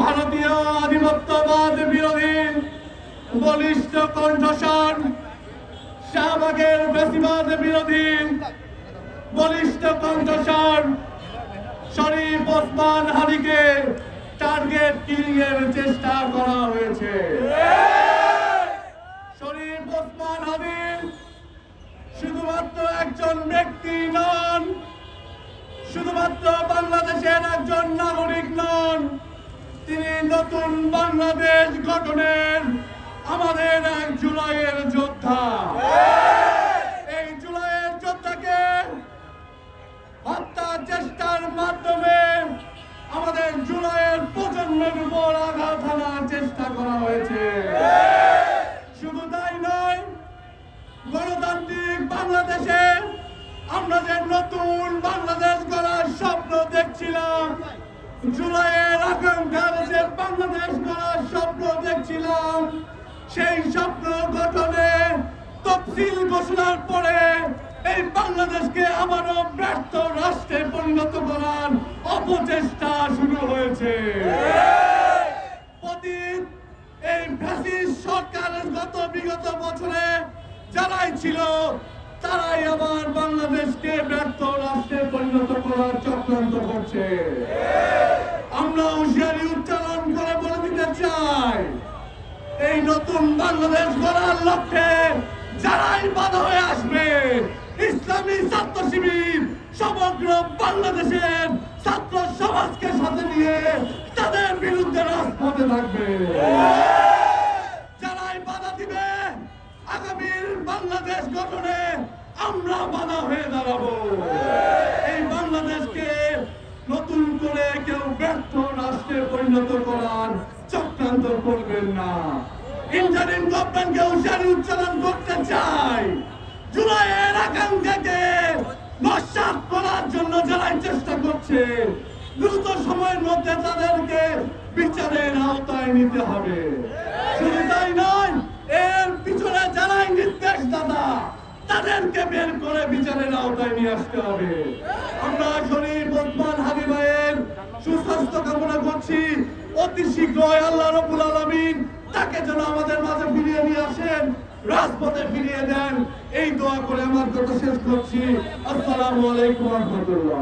ভারতীয় আধিপত্যবাদ বিরোধী বলিষ্ঠ কণ্ঠস্বর, শাহবাগের বেশিবাদ বিরোধী বলিষ্ঠ কণ্ঠস্বর, শরীফ ওসমান হাদিকে টার্গেট কিলিং চেষ্টা করা হয়েছে। শরীফ ওসমান হাদি শুধুমাত্র একজন ব্যক্তি নন, শুধুমাত্র বাংলাদেশের একজন নাগরিক নন। তিনি নতুন বাংলাদেশ গঠনের আমাদের এক জুলাইয়ের যোদ্ধা। এই জুলাইয়ের যোদ্ধাকে হত্যা চেষ্টার মাধ্যমে আমাদের জুলাইয়ের প্রজন্মের উপর আঘাত হানার চেষ্টা করা হয়েছে। শুধু তাই নয়, গণতান্ত্রিক বাংলাদেশে আমরা যে নতুন জুলাইয়ের আকাঙ্ক্ষার বাংলাদেশ গড়ার স্বপ্ন দেখছিলাম। সেই স্বপ্ন গঠনে তফসিল ঘোষণার পরে এই বাংলাদেশকে আবারও ব্যর্থ রাষ্ট্রে পরিণত করার অপচেষ্টা শুরু হয়েছে। অতীত এই ফ্যাসিস্ট সরকারের গত বিগত বছরে যারাই ছিল, তারাই আবার বাংলাদেশকে ব্যর্থ রাষ্ট্রে পরিণত করার চক্রান্ত করছে। আমরা হুঁশিয়ারি উচ্চারণ করে বলে দিতে চাই। এই নতুন বাংলাদেশ গড়ার লক্ষ্যে যারাই বাধা হয়ে আসবে, ইসলামী ছাত্র শিবির সমগ্র বাংলাদেশের ছাত্র সমাজকে সাথে নিয়ে তাদের বিরুদ্ধে রাজপথে থাকবে। যারাই বাধা দিবে, আগামীর বাংলাদেশ গঠনে আমরা বাধা হয়ে দাঁড়াবো। এই বাংলাদেশকে পরিণত করার চক্রান্ত করবেন না। ইন্টারিম গভর্নমেন্টকে হুঁশিয়ারি উচ্চারণ করতে চাই। জুলাইয়ের আকাঙ্ক্ষাকে নস্বাত করার জন্য যারাই চেষ্টা করছে, দ্রুত সময়ের মধ্যে তাদেরকে বিচারের আওতায় নিতে হবে। শুধু তাই নয়, এর পিছনে যারাই নির্দেশ দাদা তাদেরকে বের করে বিচারের আওতায় নিয়ে আসতে হবে। আমরা শরীর ওসমান হাবি ভাইয়ের সুস্বাস্থ্য কামনা অতি শীঘ্রই আল্লাহ রবুল আলমিন তাকে যেন আমাদের মাঝে ফিরিয়ে নিয়ে আসেন, রাজপথে ফিরিয়ে দেন। এই দোয়া করে আমার কথা শেষ করছি। আসসালামু আলাইকুম রহমতুল্লাহ।